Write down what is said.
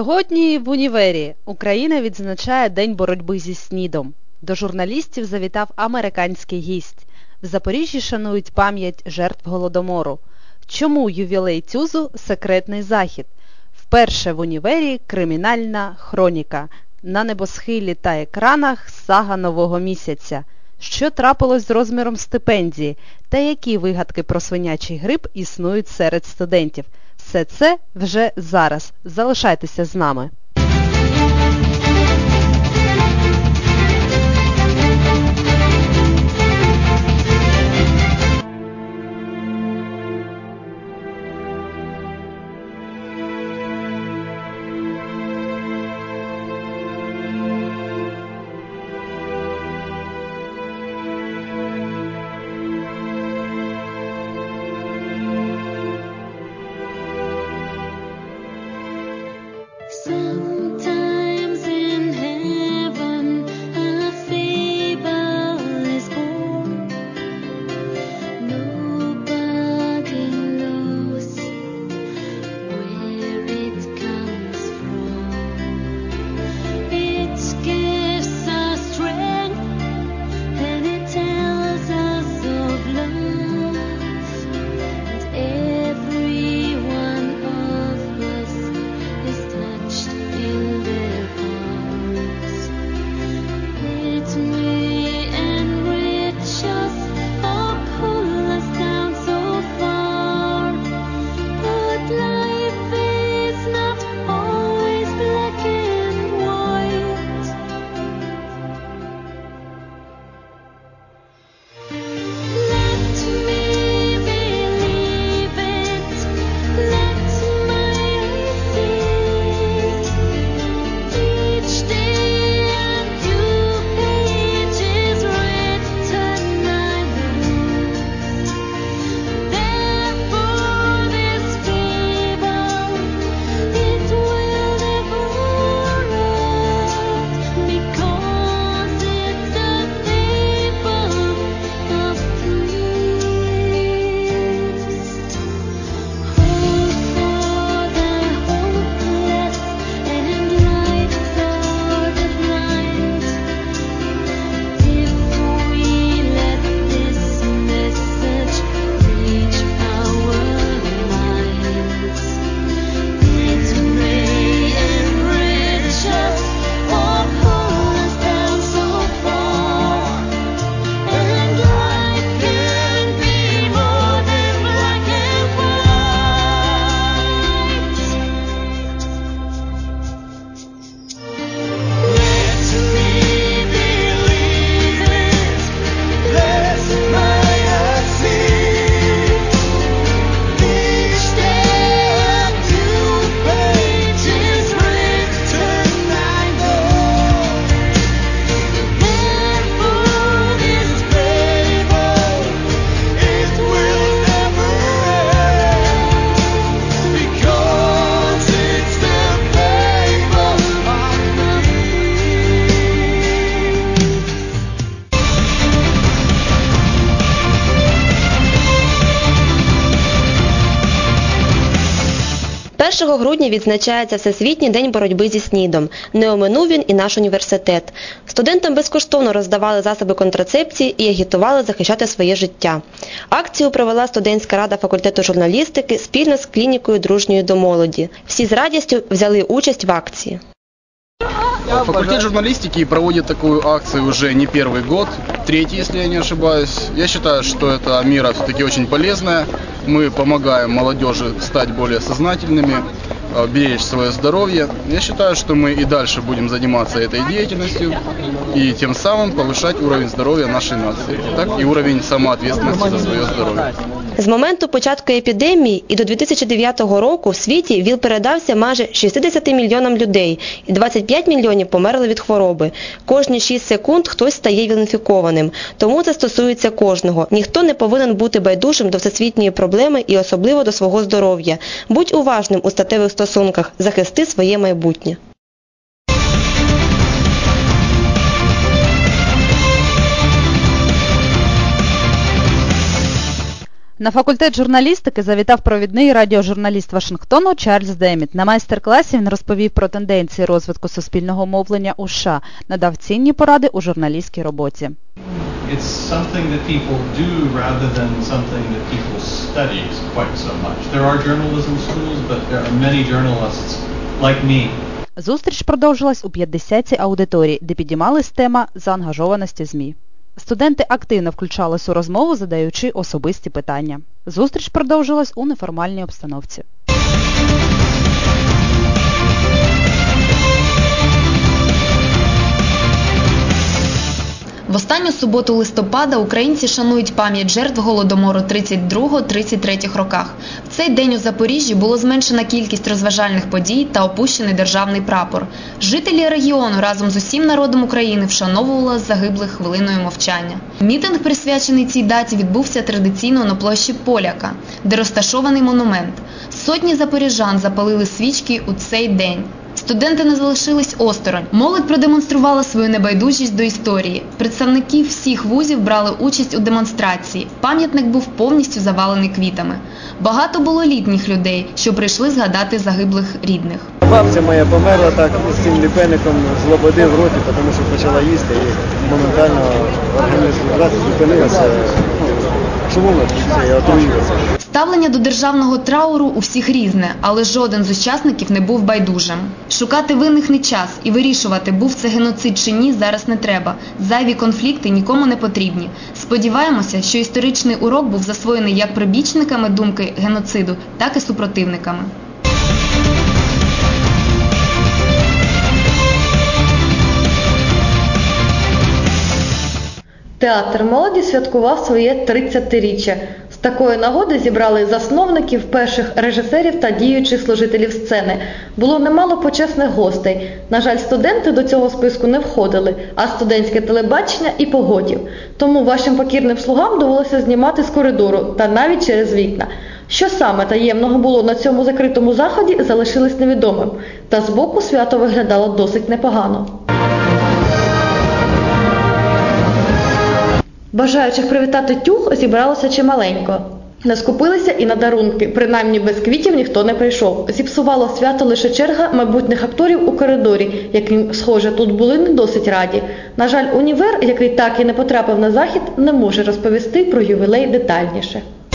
Сьогодні в універі Україна відзначає День боротьби зі СНІДом. До журналістів завітав американський гість. В Запоріжжі шанують пам'ять жертв Голодомору. Чому ювілей Тюзу секретний захід? Вперше в універі кримінальна хроніка. На небосхилі та екранах сага нового місяця. Що трапилось з розміром стипендії та які вигадки про свинячий грип існують серед студентів. Все це вже зараз. Залишайтеся з нами. 1 грудня відзначається Всесвітній день боротьби зі снідом. Не оминув він і наш університет. Студентам безкоштовно роздавали засоби контрацепції і агітували захищати своє життя. Акцію провела студентська рада факультету журналістики спільно з клінікою дружньої до молоді. Всі з радістю взяли участь в акції. Факультет журналистики проводит такую акцию уже не первый год, третий, если я не ошибаюсь. Я считаю, что эта мера все-таки очень полезная. Мы помогаем молодежи стать более сознательными, э, беречь свое здоровье. Я считаю, что мы и дальше будем заниматься этой деятельностью и тем самым повышать уровень здоровья нашей нации, так и уровень самоответственности за свое здоровье. З моменту початку епідемії і до 2009 року в світі ВІЛ передався майже 60 мільйонам людей, і 25 мільйонів померли від хвороби. Кожні 6 секунд хтось стає ВІЛ-інфікованим. Тому це стосується кожного. Ніхто не повинен бути байдужим до всесвітньої проблеми і особливо до свого здоров'я. Будь уважним у статевих стосунках, захисти своє майбутнє. На факультет журналістики завітав провідний радіожурналіст Вашингтону Чарльз Деміт. На майстер-класі він розповів про тенденції розвитку суспільного мовлення у США, надав цінні поради у журналістській роботі. It's something that people do rather than something that people study quite so much. There are journalism schools, but there are many journalists like me Зустріч продовжилась у 50-й аудиторії, де підіймалась тема заангажованості ЗМІ. Студенти активно включались у розмову, задаючи особисті питання. Зустріч продовжилась у неформальній обстановці. В останню суботу листопада українці шанують пам'ять жертв голодомору 32-33 роках. В цей день у Запоріжжі було зменшена кількість розважальних подій та опущений державний прапор. Жителі регіону разом з усім народом України вшановували загиблих хвилиною мовчання. Мітинг, присвячений цій даті, відбувся традиційно на площі Поляка, де розташований монумент. Сотні запоріжан запалили свічки у цей день. Студенти не залишились осторонь. Молодь продемонструвала свою небайдужість до історії. Представники всіх вузів брали участь у демонстрації. Пам'ятник був повністю завалений квітами. Багато було літніх людей, що прийшли згадати загиблих рідних. Бабця моя померла так з цим ліпеником з лободи в роті, тому що почала їсти і моментально організм зупинився. Шумовно, я отруїлася. Ставлення до державного трауру у всіх різне, але жоден з учасників не був байдужим. Шукати винних не час і вирішувати, був це геноцид чи ні, зараз не треба. Зайві конфлікти нікому не потрібні. Сподіваємося, що історичний урок був засвоєний як прибічниками думки геноциду, так і супротивниками. Театр молоді святкував своє 30-річчя. З такої нагоди зібрали засновників, перших режисерів та діючих служителів сцени. Було немало почесних гостей. На жаль, студенти до цього списку не входили, а студентське телебачення і погодів. Тому вашим покірним слугам довелося знімати з коридору та навіть через вікна. Що саме таємного було на цьому закритому заході, залишилось невідомим. Та збоку свято виглядало досить непогано. Бажаючих привітати тюг зібралося чималенько. Не скупилися і на дарунки, принаймні без квітів ніхто не прийшов. Зіпсувало свято лише черга майбутніх акторів у коридорі, яким, схоже, тут були не досить раді. На жаль, універ, який так і не потрапив на захід, не може розповісти про ювілей детальніше.